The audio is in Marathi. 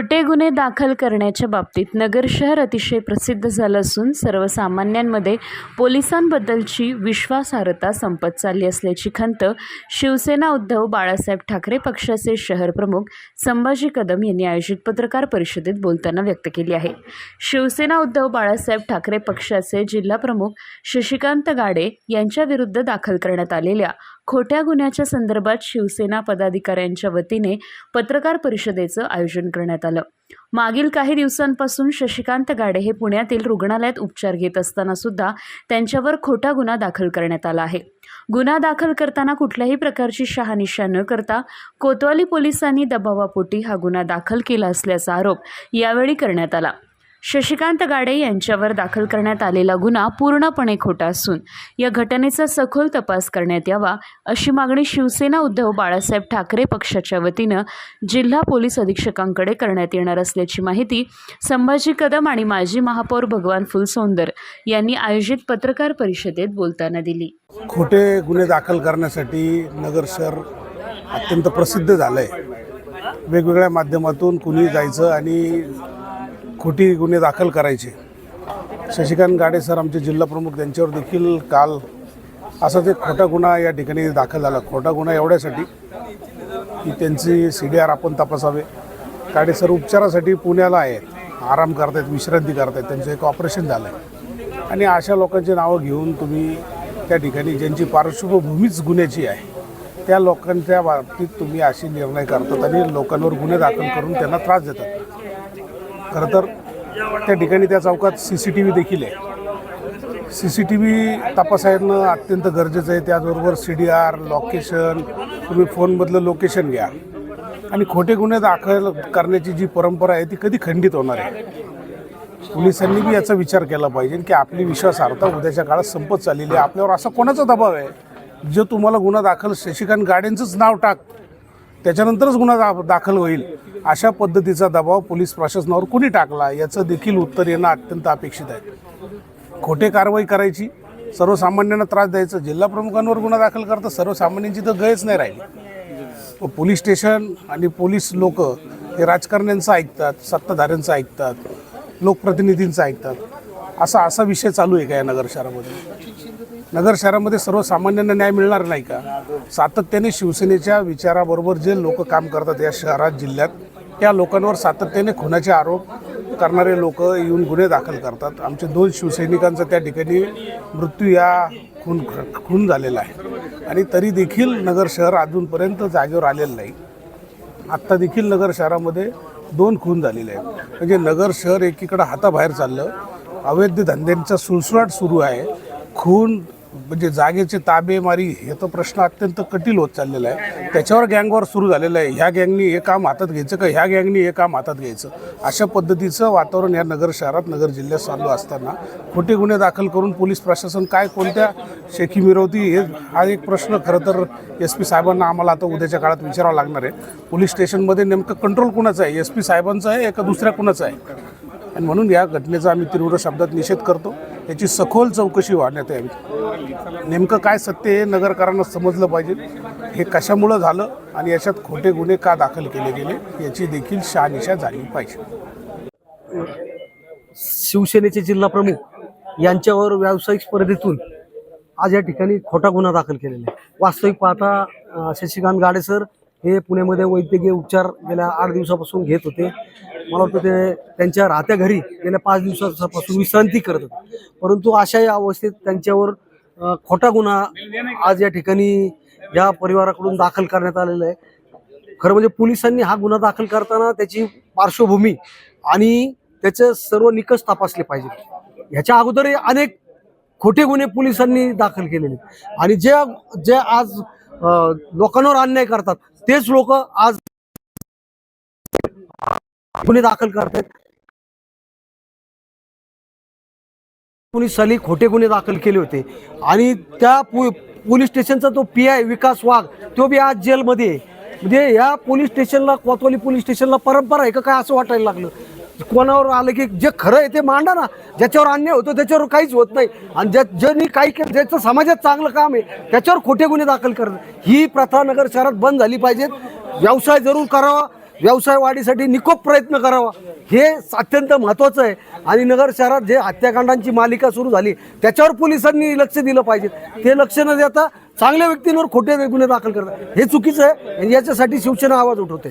खोटे गुन्हे दाखल करण्याच्या बाबतीत नगर शहर अतिशय प्रसिद्ध झालं असून सर्वसामान्यांमध्ये पोलिसांबद्दलची विश्वासार्हता संपत चालली असल्याची खंत शिवसेना उद्धव बाळासाहेब ठाकरे पक्षाचे शहर प्रमुख संभाजी कदम यांनी आयोजित पत्रकार परिषदेत बोलताना व्यक्त केली आहे. शिवसेना उद्धव बाळासाहेब ठाकरे पक्षाचे जिल्हा प्रमुख शशिकांत गाडे यांच्याविरुद्ध दाखल करण्यात आलेल्या खोट्या गुन्ह्याच्या संदर्भात शिवसेना पदाधिकाऱ्यांच्या वतीने पत्रकार परिषदेचं आयोजन करण्यात आलं. मागील काही दिवसांपासून शशिकांत गाडे हे पुण्यातील रुग्णालयात उपचार घेत असताना सुद्धा त्यांच्यावर खोटा गुन्हा दाखल करण्यात आला आहे. गुन्हा दाखल करताना कुठल्याही प्रकारची शहानिशा न करता कोतवाली पोलिसांनी दबावापोटी हा गुन्हा दाखल केला असल्याचा आरोप यावेळी करण्यात आला. शशिकांत गाडे यांच्यावर दाखल करण्यात आलेला गुन्हा पूर्णपणे खोटा असून या घटनेचा सखोल तपास करण्यात यावा अशी मागणी शिवसेना उद्धव बाळासाहेब ठाकरे पक्षाच्या वतीनं जिल्हा पोलीस अधीक्षकांकडे करण्यात येणार असल्याची माहिती संभाजी कदम आणि माजी महापौर भगवान फुलसौंदर यांनी आयोजित पत्रकार परिषदेत बोलताना दिली. खोटे गुन्हे दाखल करण्यासाठी नगर शहर अत्यंत प्रसिद्ध झालं आहे वेगवेगळ्या माध्यमातून कुणी जायचं आणि खोटी गुन्हे दाखल करायचे. शशिकांत गाडे सर आमचे जिल्हाप्रमुख त्यांच्यावर देखील काल असाच एक खोटा गुन्हा या ठिकाणी दाखल झाला. खोटा गुन्हा एवढ्यासाठी की त्यांची सी डी आर आपण तपासावे. गाडे सर उपचारासाठी पुण्याला आहेत. आराम करतायत विश्रांती करतायत. त्यांचं एक ऑपरेशन झालं आहे आणि अशा लोकांची नावं घेऊन तुम्ही त्या ठिकाणी ज्यांची पार्श्वभूमीच गुन्ह्याची आहे त्या लोकांच्या बाबतीत तुम्ही असे निर्णय करतात आणि लोकांवर गुन्हे दाखल करून त्यांना त्रास देतात. खरं तर त्या ठिकाणी त्या चौकात सी सी टी व्ही देखील आहे. सी सी टी व्ही तपासायनं अत्यंत गरजेचं आहे. त्याचबरोबर सी डी आर लोकेशन तुम्ही फोनमधलं लोकेशन घ्या. आणि खोटे गुन्हे दाखल करण्याची जी परंपरा आहे ती कधी खंडित होणार आहे? पोलिसांनी बी याचा विचार केला पाहिजे की आपली विश्वासार्हता उद्याच्या काळात संपत चाललेली आहे. आपल्यावर असा कोणाचा दबाव आहे? जो तुम्हाला गुन्हा दाखल शशिकांत गाड्यांचंच नाव टाक. त्याच्यानंतरच गुन्हा दा दाखल होईल. अशा पद्धतीचा दबाव पोलीस प्रशासनावर कुणी टाकला याचं देखील उत्तर येणं अत्यंत अपेक्षित आहे. खोटे कारवाई करायची सर्वसामान्यांना त्रास द्यायचा जिल्हा प्रमुखांवर गुन्हा दाखल करता सर्वसामान्यांची तर गयच नाही राहिली. पोलीस स्टेशन आणि पोलीस लोक हे राजकारण्यांचं ऐकतात सत्ताधाऱ्यांचं ऐकतात लोकप्रतिनिधींचं ऐकतात. असा असा विषय चालू आहे का या नगर शहरामध्ये नगर शहरामध्ये सर्वसामान्यांना न्याय मिळणार नाही का? सातत्याने शिवसेनेच्या विचाराबरोबर जे लोक काम करतात या शहरात जिल्ह्यात या लोकांवर सातत्याने खुनाचे आरोप करणारे लोक येऊन गुन्हे दाखल करतात. आमचे दोन शिवसैनिकांचा त्या ठिकाणी मृत्यू या खून खून झालेला आहे. आणि तरी देखील नगर शहर अजूनपर्यंत जागेवर आलेलं नाही. आत्ता देखील नगर शहरामध्ये दोन खून झालेले आहेत. म्हणजे नगर शहर एकीकडं हाताबाहेर चाललं. अवैध धंद्यांचा सुळसुळाट सुरू आहे. खून म्हणजे जागेचे ताबेमारी हे तर प्रश्न अत्यंत कठीण होत चाललेला आहे. त्याच्यावर गँगवर सुरू झालेलं आहे. ह्या गँगनी हे काम हातात घ्यायचं का? ह्या गँगनी हे काम हातात घ्यायचं? अशा पद्धतीचं वातावरण या नगर शहरात नगर जिल्ह्यात चालू असताना खोटे गुन्हे दाखल करून पोलीस प्रशासन काय कोणत्या शेखी मिरवती हे हा एक प्रश्न खरं तर एस पी साहेबांना आम्हाला आता उद्याच्या काळात विचारावं लागणार आहे. पोलीस स्टेशनमध्ये नेमकं कंट्रोल कुणाचं आहे? एस पी साहेबांचं आहे का दुसऱ्या कुणाचं आहे? आणि म्हणून या घटनेचा आम्ही तीव्र शब्दात निषेध करतो. याची सखोल चौकशी वाढण्यात यावी. नेमकं काय सत्य हे नगरकरांना समजलं पाहिजे. हे कशामुळं झालं आणि याच्यात खोटे गुन्हे का दाखल केले गेले याची देखील शहानिशा झाली पाहिजे. शिवसेनेचे जिल्हा प्रमुख यांच्यावर व्यावसायिक स्पर्धेतून आज या ठिकाणी खोटा गुन्हा दाखल केलेला आहे. वास्तविक पाहता शशिकांत गाडे सर हे पुण्यामध्ये वैद्यकीय उपचार गेल्या आठ दिवसापासून घेत होते. मला वाटतं ते त्यांच्या राहत्या घरी गेल्या पाच दिवसापासून विश्रांती करत होते. परंतु अशा या अवस्थेत त्यांच्यावर खोटा गुन्हा आज या ठिकाणी या परिवाराकडून दाखल करण्यात आलेला आहे. खरं म्हणजे पोलिसांनी हा गुन्हा दाखल करताना त्याची पार्श्वभूमी आणि त्याचे सर्व निकष तपासले पाहिजे ह्याच्या अगोदरही अनेक खोटे गुन्हे पोलिसांनी दाखल केलेले आणि जे जे आज लोकांवर अन्याय करतात तेच लोक आज गुन्हे दाखल करतात कुणी सली खोटे गुन्हे दाखल केले होते. आणि त्या पोलीस स्टेशनचा तो पी आय विकास वाघ तो बी आज जेलमध्ये आहे. म्हणजे या पोलीस स्टेशनला कोतवाली पोलीस स्टेशनला परंपरा आहे का काय असं वाटायला लागलं? कोणावर आलं की जे खरं आहे ते मांडा ना. ज्याच्यावर अन्याय होतो त्याच्यावर काहीच होत नाही. आणि ज्या ज्यांनी काही केलं ज्याचं समाजात चांगलं काम आहे त्याच्यावर खोटे गुन्हे दाखल करणं. ही प्रथा नगर शहरात बंद झाली पाहिजेत. व्यवसाय जरूर करावा. व्यवसाय वाढीसाठी निकोप प्रयत्न करावा. हे अत्यंत महत्त्वाचं आहे. आणि नगर शहरात जे हत्याकांडांची मालिका सुरू झाली त्याच्यावर पोलिसांनी लक्ष दिलं पाहिजे ते लक्ष न देता चांगल्या व्यक्तींवर खोटे गुन्हे दाखल करतात हे चुकीचं आहे. आणि याच्यासाठी शिवसेना आवाज उठवते.